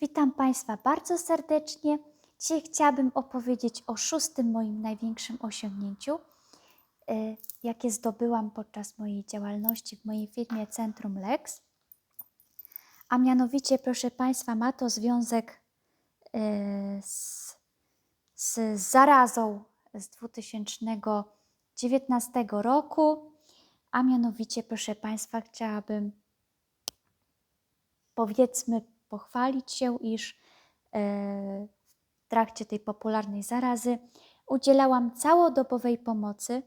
Witam Państwa bardzo serdecznie. Dzisiaj chciałabym opowiedzieć o szóstym moim największym osiągnięciu, y, jakie zdobyłam podczas mojej działalności w mojej firmie Centrum Lex. A mianowicie, proszę Państwa, ma to związek y, z, z zarazą z 2019 roku. A mianowicie, proszę Państwa, chciałabym powiedzmy pochwalić się, iż e, w trakcie tej popularnej zarazy udzielałam całodobowej pomocy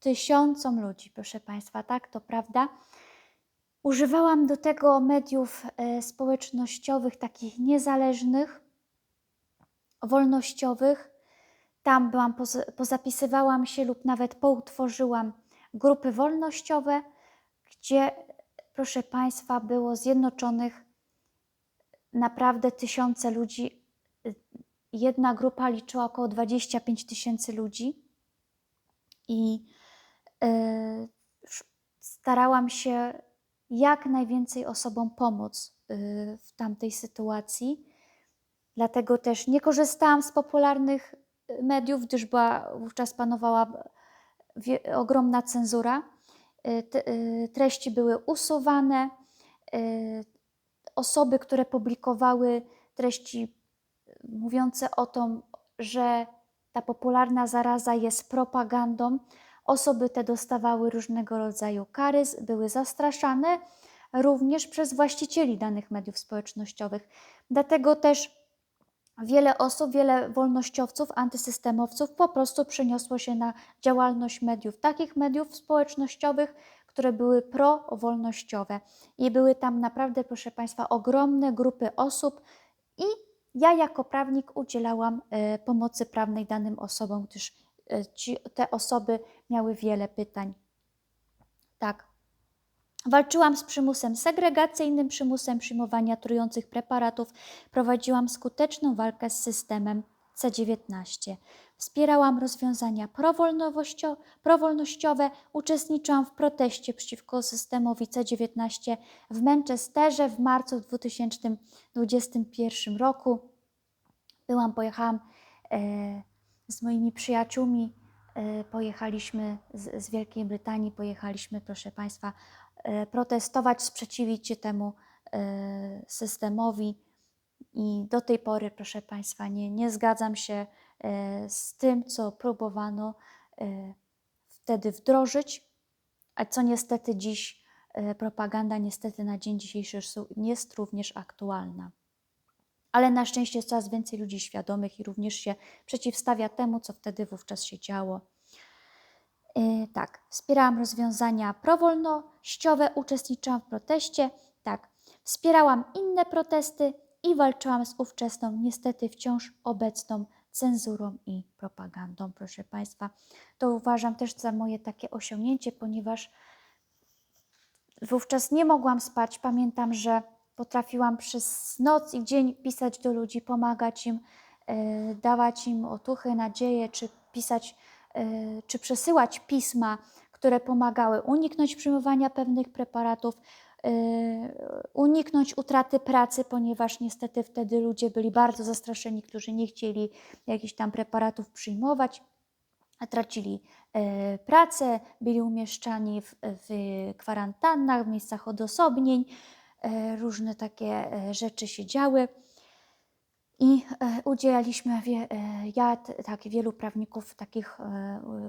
tysiącom ludzi, proszę Państwa, tak, to prawda. Używałam do tego mediów e, społecznościowych, takich niezależnych, wolnościowych. Tam byłam, poz- pozapisywałam się lub nawet poutworzyłam grupy wolnościowe, gdzie, proszę Państwa, było zjednoczonych naprawdę tysiące ludzi. Jedna grupa liczyła około 25 tysięcy ludzi i e, starałam się jak najwięcej osobom pomóc e, w tamtej sytuacji. Dlatego też nie korzystałam z popularnych e, mediów, gdyż była, wówczas panowała ogromna cenzura. Treści były usuwane. E, Osoby, które publikowały treści mówiące o tym, że ta popularna zaraza jest propagandą, osoby te dostawały różnego rodzaju kary, były zastraszane również przez właścicieli danych mediów społecznościowych. Dlatego też wiele osób, wiele wolnościowców, antysystemowców po prostu przeniosło się na działalność mediów, takich mediów społecznościowych, które były prowolnościowe. I były tam naprawdę, proszę Państwa, ogromne grupy osób, i ja jako prawnik udzielałam e, pomocy prawnej danym osobom, gdyż e, ci, te osoby miały wiele pytań. Tak. Walczyłam z przymusem segregacyjnym, przymusem przyjmowania trujących preparatów. Prowadziłam skuteczną walkę z systemem C19. Wspierałam rozwiązania prowolnościowe. Uczestniczyłam w proteście przeciwko systemowi C19 w Manchesterze w marcu 2021 roku. Byłam, pojechałam e, z moimi przyjaciółmi, e, pojechaliśmy z, z Wielkiej Brytanii, pojechaliśmy, proszę Państwa, e, protestować, sprzeciwić się temu e, systemowi. I do tej pory, proszę Państwa, nie, nie zgadzam się e, z tym, co próbowano e, wtedy wdrożyć, a co niestety dziś e, propaganda, niestety na dzień dzisiejszy jest również aktualna. Ale na szczęście jest coraz więcej ludzi świadomych i również się przeciwstawia temu, co wtedy wówczas się działo. Tak, wspierałam rozwiązania prowolnościowe, uczestniczyłam w proteście, tak, wspierałam inne protesty i walczyłam z ówczesną, niestety wciąż obecną cenzurą i propagandą, proszę Państwa. To uważam też za moje takie osiągnięcie, ponieważ wówczas nie mogłam spać. Pamiętam, że potrafiłam przez noc i dzień pisać do ludzi, pomagać im, e, dawać im otuchy, nadzieję, czy pisać, e, czy przesyłać pisma, które pomagały uniknąć przyjmowania pewnych preparatów, uniknąć utraty pracy, ponieważ niestety wtedy ludzie byli bardzo zastraszeni, którzy nie chcieli jakichś tam preparatów przyjmować tracili e, pracę, byli umieszczani w, w kwarantannach, w miejscach odosobnień, e, różne takie rzeczy się działy. I udzielaliśmy, ja, tak, wielu prawników takich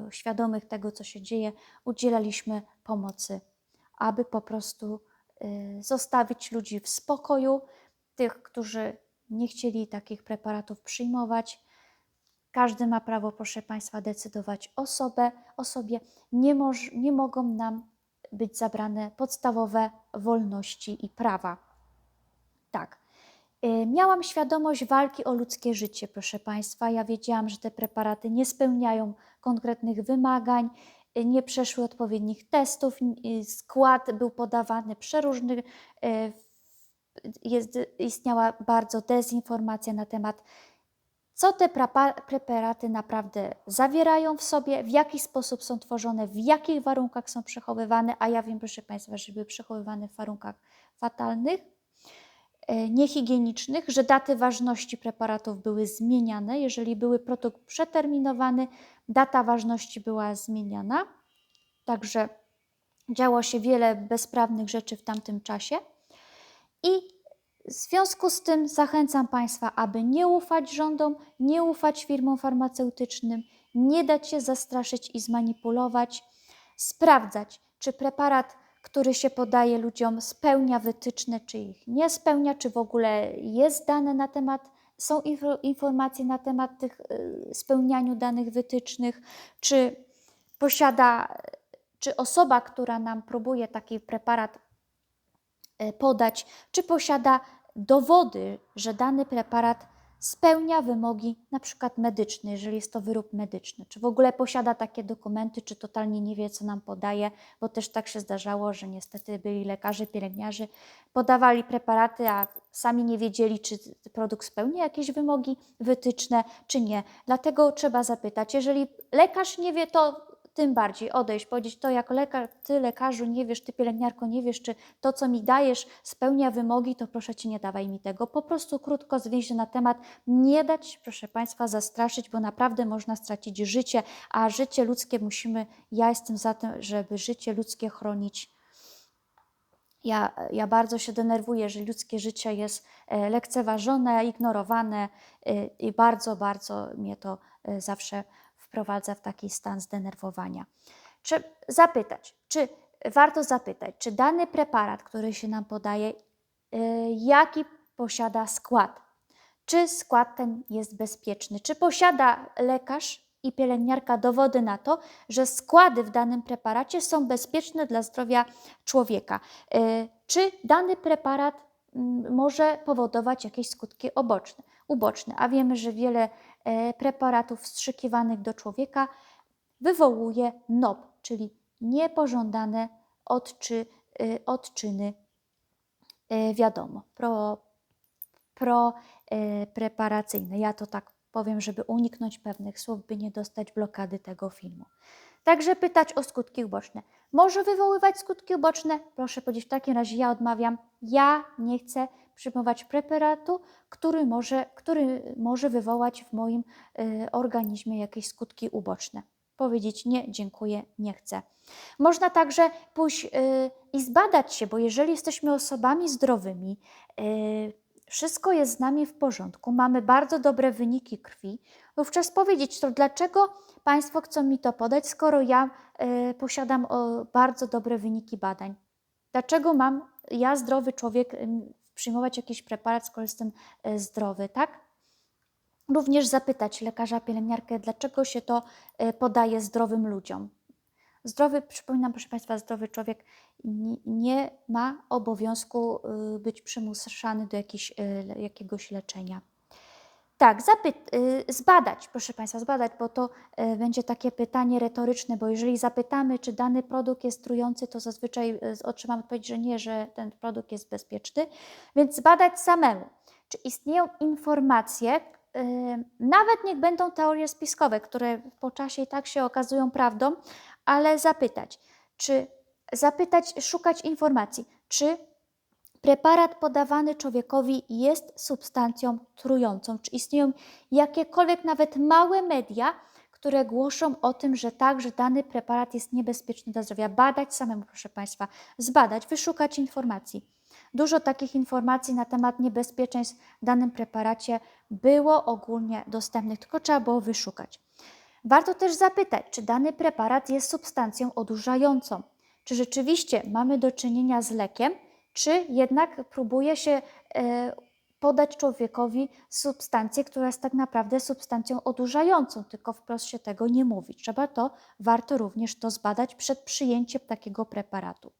świadomych tego, co się dzieje, udzielaliśmy pomocy, aby po prostu zostawić ludzi w spokoju, tych, którzy nie chcieli takich preparatów przyjmować, każdy ma prawo, proszę Państwa, decydować o, sobie, o sobie. Nie, moż, nie mogą nam być zabrane podstawowe wolności i prawa. Tak. Y, Miałam świadomość walki o ludzkie życie, proszę Państwa. Ja wiedziałam, że te preparaty nie spełniają konkretnych wymagań, y, nie przeszły odpowiednich testów, skład był podawany przeróżny. y, Jest, istniała bardzo dezinformacja na temat co te preparaty naprawdę zawierają w sobie, w jaki sposób są tworzone, w jakich warunkach są przechowywane, a ja wiem, proszę Państwa, że były przechowywane w warunkach fatalnych. e, niehigienicznych, że daty ważności preparatów były zmieniane. Jeżeli były produkt przeterminowany, data ważności była zmieniana. Także działo się wiele bezprawnych rzeczy w tamtym czasie. I w związku z tym zachęcam Państwa, aby nie ufać rządom, nie ufać firmom farmaceutycznym, nie dać się zastraszyć i zmanipulować, sprawdzać, czy preparat, który się podaje ludziom, spełnia wytyczne, czy ich nie spełnia, czy w ogóle jest dane na temat, są info, informacje na temat tych y, spełnianiu danych wytycznych, czy posiada, czy osoba, która nam próbuje taki preparat y, podać, czy posiada dowody, że dany preparat spełnia wymogi na przykład medyczne, jeżeli jest to wyrób medyczny, czy w ogóle posiada takie dokumenty, czy totalnie nie wie, co nam podaje, bo też tak się zdarzało, że niestety byli lekarze, pielęgniarze, podawali preparaty, a sami nie wiedzieli, czy produkt spełnia jakieś wymogi wytyczne, czy nie. Dlatego trzeba zapytać, jeżeli lekarz nie wie, to tym bardziej odejść, powiedzieć to jako lekarz, ty lekarzu nie wiesz, ty pielęgniarko nie wiesz, czy to, co mi dajesz, spełnia wymogi, to proszę cię, nie dawaj mi tego. Po prostu krótko zwięźle na temat, nie dać, proszę Państwa, zastraszyć, bo naprawdę można stracić życie, a życie ludzkie musimy, ja jestem za tym, żeby życie ludzkie chronić. Ja, ja bardzo się denerwuję, że ludzkie życie jest e, lekceważone, ignorowane e, i bardzo, bardzo mnie to e, zawsze wprowadza w taki stan zdenerwowania. Czy zapytać, czy warto zapytać, czy dany preparat, który się nam podaje, jaki posiada skład? Czy skład ten jest bezpieczny? Czy posiada lekarz i pielęgniarka dowody na to, że składy w danym preparacie są bezpieczne dla zdrowia człowieka? Y, czy dany preparat mm, może powodować jakieś skutki oboczne? uboczne, a wiemy, że wiele e, preparatów wstrzykiwanych do człowieka wywołuje NOP, czyli niepożądane odczy, e, odczyny, e, wiadomo, pro, propreparacyjne. Ja to tak powiem, żeby uniknąć pewnych słów, by nie dostać blokady tego filmu. Także pytać o skutki uboczne. Może wywoływać skutki uboczne? Proszę powiedzieć, w takim razie ja odmawiam. Ja nie chcę przyjmować preparatu, który może, który może wywołać w moim y, organizmie jakieś skutki uboczne. Powiedzieć nie, dziękuję, nie chcę. Można także pójść y, i zbadać się, bo jeżeli jesteśmy osobami zdrowymi, y, wszystko jest z nami w porządku, mamy bardzo dobre wyniki krwi, wówczas powiedzieć to, dlaczego Państwo chcą mi to podać, skoro ja y, posiadam o, bardzo dobre wyniki badań. Dlaczego mam ja, zdrowy człowiek, przyjmować jakiś preparat, skoro jestem e, zdrowy, tak? Również zapytać lekarza, pielęgniarkę, dlaczego się to e, podaje zdrowym ludziom. Zdrowy, przypominam, proszę Państwa, zdrowy człowiek nie, ma obowiązku e, być przymuszany do jakiś, jakiegoś leczenia. Tak, zapyt, y, zbadać, proszę Państwa, zbadać, bo to y, będzie takie pytanie retoryczne, bo jeżeli zapytamy, czy dany produkt jest trujący, to zazwyczaj y, otrzymamy odpowiedź, że nie, że ten produkt jest bezpieczny. Więc zbadać samemu, czy istnieją informacje, nawet niech będą teorie spiskowe, które po czasie i tak się okazują prawdą, ale zapytać, czy zapytać, szukać informacji, czy preparat podawany człowiekowi jest substancją trującą? Czy istnieją jakiekolwiek nawet małe media, które głoszą o tym, że tak, że dany preparat jest niebezpieczny dla zdrowia? Badać samemu, proszę Państwa, zbadać, wyszukać informacji. Dużo takich informacji na temat niebezpieczeństw w danym preparacie było ogólnie dostępnych, tylko trzeba było wyszukać. Warto też zapytać, czy dany preparat jest substancją odurzającą. Czy rzeczywiście mamy do czynienia z lekiem, czy jednak próbuje się e, podać człowiekowi substancję, która jest tak naprawdę substancją odurzającą, tylko wprost się tego nie mówi. Trzeba to, warto również to zbadać przed przyjęciem takiego preparatu.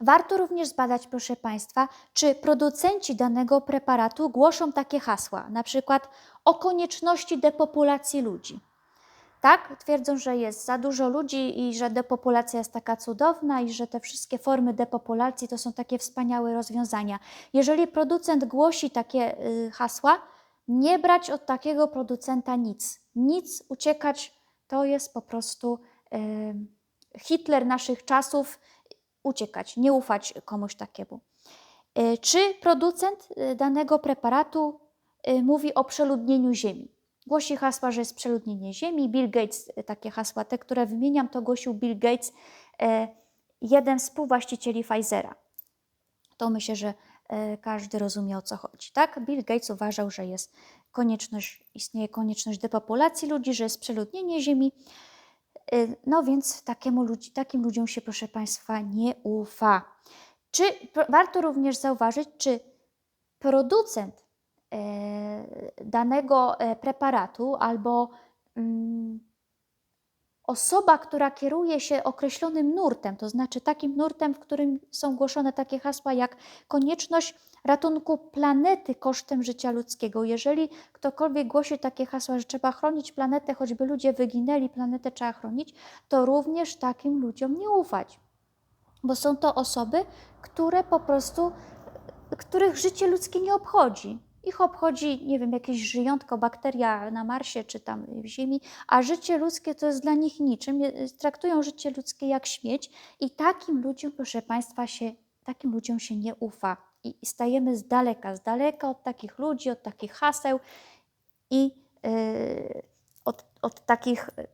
Warto również zbadać, proszę Państwa, czy producenci danego preparatu głoszą takie hasła, na przykład o konieczności depopulacji ludzi tak? Twierdzą, że jest za dużo ludzi i że depopulacja jest taka cudowna i że te wszystkie formy depopulacji to są takie wspaniałe rozwiązania. Jeżeli producent głosi takie y, hasła, nie brać od takiego producenta nic. Nic uciekać to jest po prostu y, Hitler naszych czasów, uciekać, nie ufać komuś takiemu. Y, Czy producent danego preparatu mówi o przeludnieniu Ziemi? Głosi hasła, że jest przeludnienie Ziemi. Bill Gates, y, takie hasła, te, które wymieniam, to głosił Bill Gates, y, jeden z współwłaścicieli Pfizera. To myślę, że y, każdy rozumie o co chodzi. Tak? Bill Gates uważał, że jest konieczność, istnieje konieczność depopulacji ludzi, że jest przeludnienie Ziemi. No więc takiemu ludzi, takim ludziom się, proszę Państwa, nie ufa. Czy warto również zauważyć, czy producent e, danego e, preparatu albo mm, osoba, która kieruje się określonym nurtem, to znaczy takim nurtem, w którym są głoszone takie hasła jak konieczność ratunku planety kosztem życia ludzkiego. Jeżeli ktokolwiek głosi takie hasła, że trzeba chronić planetę, choćby ludzie wyginęli, planetę trzeba chronić, to również takim ludziom nie ufać. Bo są to osoby, które po prostu, których życie ludzkie nie obchodzi. Ich obchodzi, nie wiem, jakieś żyjątko, bakteria na Marsie czy tam w Ziemi, a życie ludzkie to jest dla nich niczym. Je- Traktują życie ludzkie jak śmieć i takim ludziom, proszę Państwa, się, takim ludziom się nie ufa. I stajemy z daleka, z daleka od takich ludzi, od takich haseł i yy, od, od takich yy,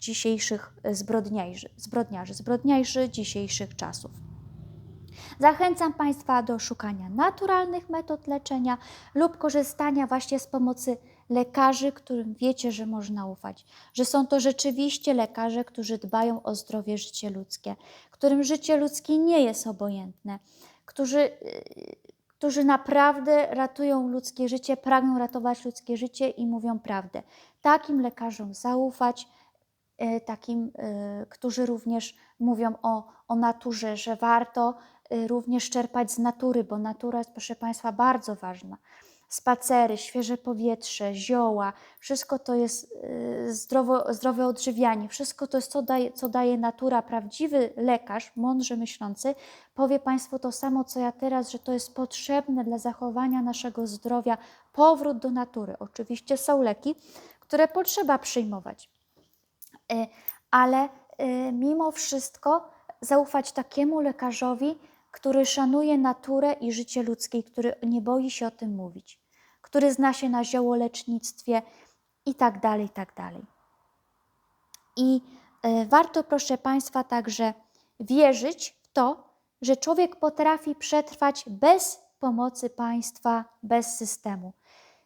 dzisiejszych zbrodniarzy, zbrodniarzy, zbrodniarzy dzisiejszych czasów. Zachęcam Państwa do szukania naturalnych metod leczenia lub korzystania właśnie z pomocy lekarzy, którym wiecie, że można ufać, że są to rzeczywiście lekarze, którzy dbają o zdrowie życie ludzkie, którym życie ludzkie nie jest obojętne, którzy, yy, którzy naprawdę ratują ludzkie życie, pragną ratować ludzkie życie i mówią prawdę. Takim lekarzom zaufać, e, takim, e, którzy również mówią o, o naturze, że warto również czerpać z natury, bo natura jest, proszę Państwa, bardzo ważna. Spacery, świeże powietrze, zioła, wszystko to jest e, zdrowo, zdrowe odżywianie, wszystko to jest, co daje, co daje natura. Prawdziwy lekarz, mądrze myślący, powie Państwu to samo, co ja teraz, że to jest potrzebne dla zachowania naszego zdrowia, powrót do natury. Oczywiście są leki, które potrzeba przyjmować. Y, ale y, mimo wszystko zaufać takiemu lekarzowi, który szanuje naturę i życie ludzkie, który nie boi się o tym mówić, który zna się na ziołolecznictwie i tak dalej, i tak dalej. I y, warto, proszę Państwa, także wierzyć w to, że człowiek potrafi przetrwać bez pomocy państwa, bez systemu.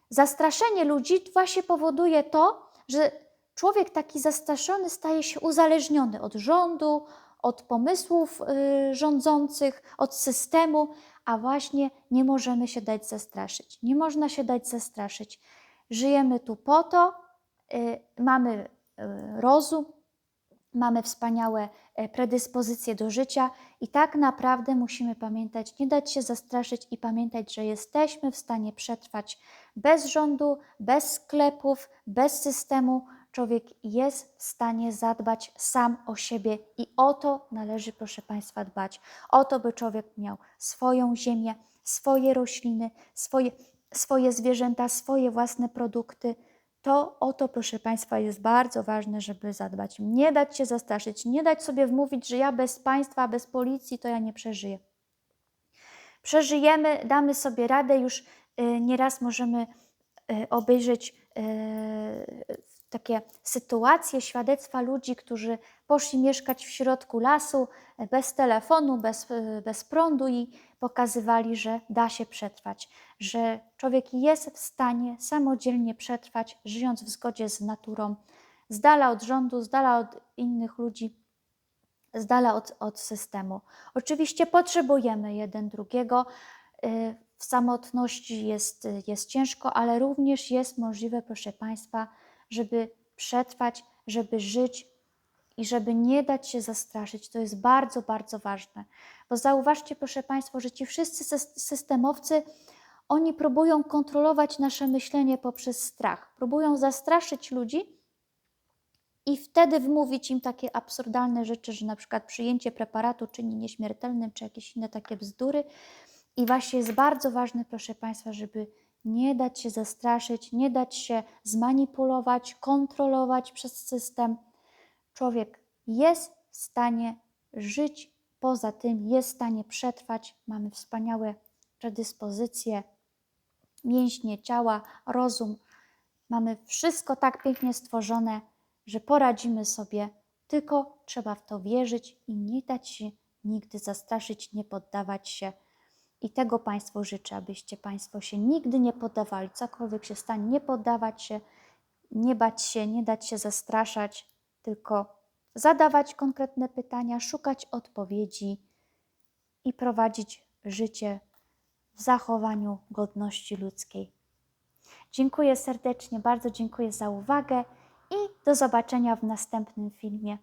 Zastraszenie ludzi właśnie powoduje to, że człowiek taki zastraszony staje się uzależniony od rządu, od pomysłów y, rządzących, od systemu, a właśnie nie możemy się dać zastraszyć. Nie można się dać zastraszyć. Żyjemy tu po to, y, mamy y, rozum, mamy wspaniałe e, predyspozycje do życia i tak naprawdę musimy pamiętać, nie dać się zastraszyć i pamiętać, że jesteśmy w stanie przetrwać bez rządu, bez sklepów, bez systemu. Człowiek jest w stanie zadbać sam o siebie i o to należy, proszę Państwa, dbać. O to, by człowiek miał swoją ziemię, swoje rośliny, swoje, swoje zwierzęta, swoje własne produkty. To o to, proszę Państwa, jest bardzo ważne, żeby zadbać. Nie dać się zastraszyć, nie dać sobie wmówić, że ja bez państwa, bez policji to ja nie przeżyję. Przeżyjemy, damy sobie radę, już y, nieraz możemy y, obejrzeć y, takie sytuacje, świadectwa ludzi, którzy poszli mieszkać w środku lasu y, bez telefonu, bez, y, bez prądu i pokazywali, że da się przetrwać, że człowiek jest w stanie samodzielnie przetrwać, żyjąc w zgodzie z naturą, z dala od rządu, z dala od innych ludzi, z dala od, od systemu. Oczywiście potrzebujemy jeden drugiego. y, W samotności jest, jest ciężko, ale również jest możliwe, proszę Państwa, żeby przetrwać, żeby żyć i żeby nie dać się zastraszyć. To jest bardzo, bardzo ważne. Bo zauważcie, proszę Państwa, że ci wszyscy sys- systemowcy, oni próbują kontrolować nasze myślenie poprzez strach. Próbują zastraszyć ludzi i wtedy wmówić im takie absurdalne rzeczy, że na przykład przyjęcie preparatu czyni nieśmiertelnym, czy jakieś inne takie bzdury. I właśnie jest bardzo ważne, proszę Państwa, żeby nie dać się zastraszyć, nie dać się zmanipulować, kontrolować przez system. Człowiek jest w stanie żyć poza tym, jest w stanie przetrwać. Mamy wspaniałe predyspozycje, mięśnie ciała, rozum. Mamy wszystko tak pięknie stworzone, że poradzimy sobie, tylko trzeba w to wierzyć i nie dać się nigdy zastraszyć, nie poddawać się. I tego Państwu życzę, abyście Państwo się nigdy nie poddawali, cokolwiek się stanie, nie poddawać się, nie bać się, nie dać się zastraszać, tylko zadawać konkretne pytania, szukać odpowiedzi i prowadzić życie w zachowaniu godności ludzkiej. Dziękuję serdecznie, bardzo dziękuję za uwagę i do zobaczenia w następnym filmie.